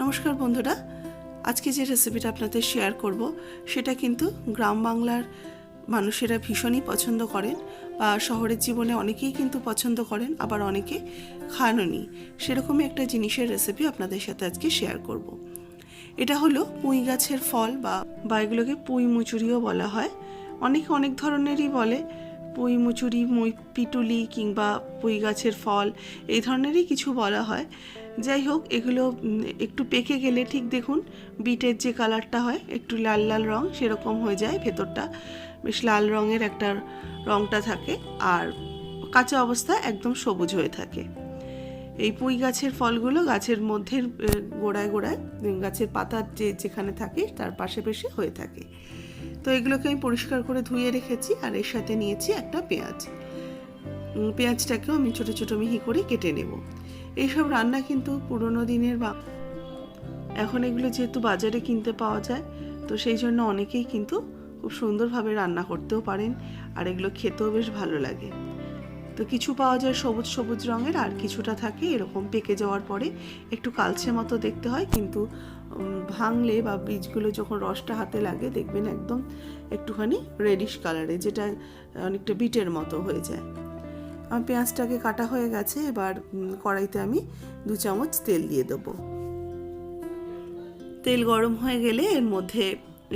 নমস্কার বন্ধুরা। আজকে যে রেসিপিটা আপনাদের শেয়ার করব, সেটা কিন্তু গ্রাম বাংলার মানুষেরা ভীষণই পছন্দ করেন বা শহরের জীবনে অনেকেই কিন্তু পছন্দ করেন, আবার অনেকে খাননি সেরকমই একটা জিনিসের রেসিপি আপনাদের সাথে আজকে শেয়ার করব। এটা হলো পুঁই গাছের ফল বা বা এগুলোকে পুঁই মুচুরিও বলা হয়। অনেকে অনেক ধরনেরই বলে পুঁই মুচুরি, মুই, পিটুলি কিংবা পুঁই গাছের ফল, এই ধরনেরই কিছু বলা হয়। যাই হোক, এগুলো একটু পেকে গেলে ঠিক দেখুন, বিটের যে কালারটা হয়, একটু লাল লাল রং, সেরকম হয়ে যায় ভেতরটা। বেশ লাল রঙের একটা রংটা থাকে, আর কাঁচা অবস্থা একদম সবুজ হয়ে থাকে। এই পুঁই গাছের ফলগুলো গাছের মধ্যে গোড়ায় গোড়ায় গাছের পাতার যে, যেখানে থাকে, তার পাশে পাশে হয়ে থাকে। তো এগুলোকে আমি পরিষ্কার করে ধুয়ে রেখেছি, আর এর সাথে নিয়েছি একটা পেঁয়াজ। পেঁয়াজটাকেও আমি ছোট ছোট মিহি করে কেটে নেব। এইসব রান্না কিন্তু পুরোনো দিনের বা এখন এগুলো যেহেতু বাজারে কিনতে পাওয়া যায়, তো সেই জন্য অনেকেই কিন্তু খুব সুন্দরভাবে রান্না করতেও পারেন আর এগুলো খেতেও বেশ ভালো লাগে। তো কিছু পাওয়া যায় সবুজ সবুজ রঙের আর কিছুটা থাকে এরকম পেকে যাওয়ার পরে একটু কালচে মতো দেখতে হয় কিন্তু ভাঙলে বা বীজগুলো যখন রসটা হাতে লাগে দেখবেন একদম একটুখানি রেডিশ কালারে যেটা অনেকটা বিটের মতো হয়ে যায়। আমার পেঁয়াজটাকে কাটা হয়ে গেছে, এবার কড়াইতে আমি দু চামচ তেল দিয়ে দেবো। তেল গরম হয়ে গেলে এর মধ্যে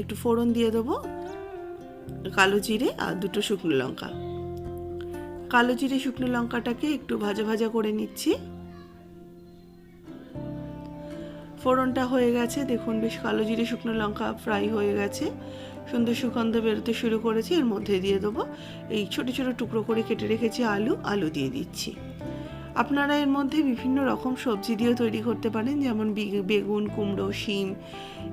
একটু ফোড়ন দিয়ে দেবো, কালো জিরে আর দুটো শুকনো লঙ্কা। কালো জিরে শুকনো লঙ্কাটাকে একটু ভাজা ভাজা করে নিচ্ছি। ফোড়নটা হয়ে গেছে। দেখুন, বেশ কালো জিরে শুকনো লঙ্কা ফ্রাই হয়ে গেছে। সুন্দর সুগন্ধ বেরোতে শুরু করেছি। এর মধ্যে দিয়ে দেবো এই ছোট ছোট টুকরো করে কেটে রেখেছি আলু। আলু দিয়ে দিচ্ছি। আপনারা এর মধ্যে বিভিন্ন রকম সবজি দিয়েও তৈরি করতে পারেন। যেমন বেগুন, কুমড়ো, শিম,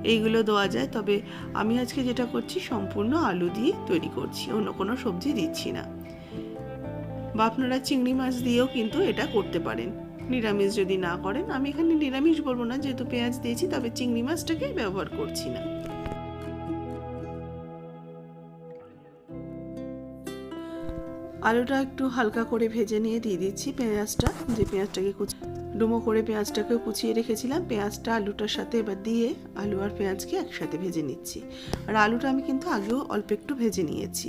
এইগুলো দেওয়া যায়। তবে আমি আজকে যেটা করছি, সম্পূর্ণ আলু দিয়ে তৈরি করছি। অন্য কোনো সবজি দিচ্ছি না। বা আপনারা চিংড়ি মাছ দিয়েও কিন্তু এটা করতে পারেন। নিরামিষ যদি না করেন, আমি এখানে নিরামিষ বলব না, যেহেতু পেঁয়াজ দিয়েছি, তবে চিংড়ি মাছটাকে ব্যবহার করছি না। আলুটা একটু হালকা করে ভেজে নিয়ে দিয়ে দিচ্ছি পেঁয়াজটা, যে পেঁয়াজটাকে কুচি ডুমো করে পেঁয়াজটাকে কুচিয়ে রেখেছিলাম। পেঁয়াজটা আলুটার সাথে এবার দিয়ে আলু আর পেঁয়াজকে একসাথে ভেজে নিচ্ছি। আর আলুটা আমি কিন্তু আগেও অল্প একটু ভেজে নিয়েছি।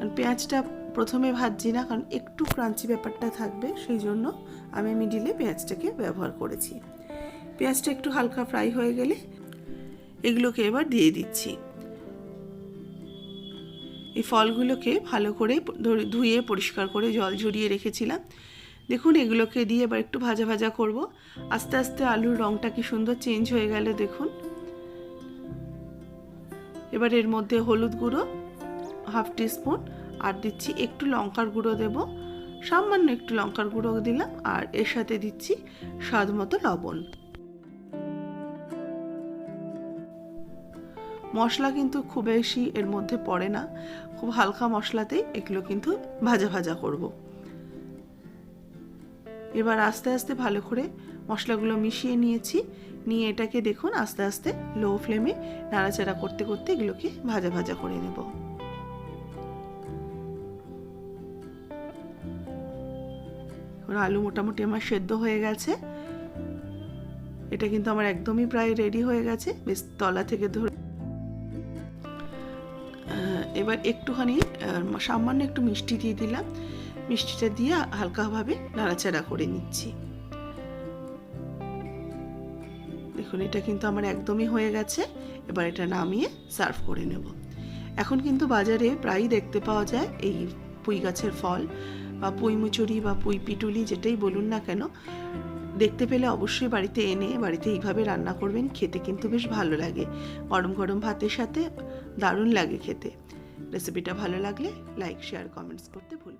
আর পেঁয়াজটা প্রথমে ভাজছি না, কারণ একটু ক্রাঞ্চি ব্যাপারটা থাকবে, সেই জন্য আমি মিডিলে পেঁয়াজটাকে ব্যবহার করেছি। পেঁয়াজটা একটু হালকা ফ্রাই হয়ে গেলে এগুলোকে এবার দিয়ে দিচ্ছি। এই ফলগুলোকে ভালো করে ধুয়ে পরিষ্কার করে জল ঝরিয়ে রেখেছিলাম। দেখুন, এগুলোকে দিয়ে এবার একটু ভাজা ভাজা করব। আস্তে আস্তে আলুর রঙটা কি সুন্দর চেঞ্জ হয়ে গেল, দেখুন। এবার এর মধ্যে হলুদ গুঁড়ো হাফ টিস্পুন আর দিচ্ছি একটু লঙ্কার গুঁড়ো দেব। সামান্য একটু লঙ্কার গুঁড়ো দিলাম আর এর সাথে দিচ্ছি স্বাদ মতো লবণ। মশলা কিন্তু খুব বেশি এর মধ্যে পড়ে না। খুব হালকা মশলাতেই এগুলো কিন্তু ভাজা ভাজা করব। এবার আস্তে আস্তে ভালো করে মশলাগুলো মিশিয়ে নিয়েছি। নিয়ে এটাকে দেখুন আস্তে আস্তে লো ফ্লেমে নাড়াচাড়া করতে করতে এগুলোকে ভাজা ভাজা করে নেব। এখন আলু মোটামুটি আমার সেদ্ধ হয়ে গেছে। এটা কিন্তু আমার একদমই প্রায় রেডি হয়ে গেছে, বেশ তলা থেকে ধরে। এবার একটুখানি সামান্য একটু মিষ্টি দিয়ে দিলাম। মিষ্টিটা দিয়ে হালকাভাবে নাড়াচাড়া করে নিচ্ছি। দেখুন, এটা কিন্তু আমার একদমই হয়ে গেছে। এবার এটা নামিয়ে সার্ভ করে নেব। এখন কিন্তু বাজারে প্রায়ই দেখতে পাওয়া যায় এই পুঁই গাছের ফল। বা পুঁই মুচুরি বা পুঁই পিটুলি যেটাই বলুন না কেন, দেখতে পেলে অবশ্যই বাড়িতে এনে বাড়িতে এইভাবে রান্না করবেন, খেতে কিন্তু বেশ ভালো লাগে গরম গরম ভাতের সাথে দারুণ লাগে খেতে রেসিপিটা ভালো লাগলে লাইক শেয়ার কমেন্টস করতে না।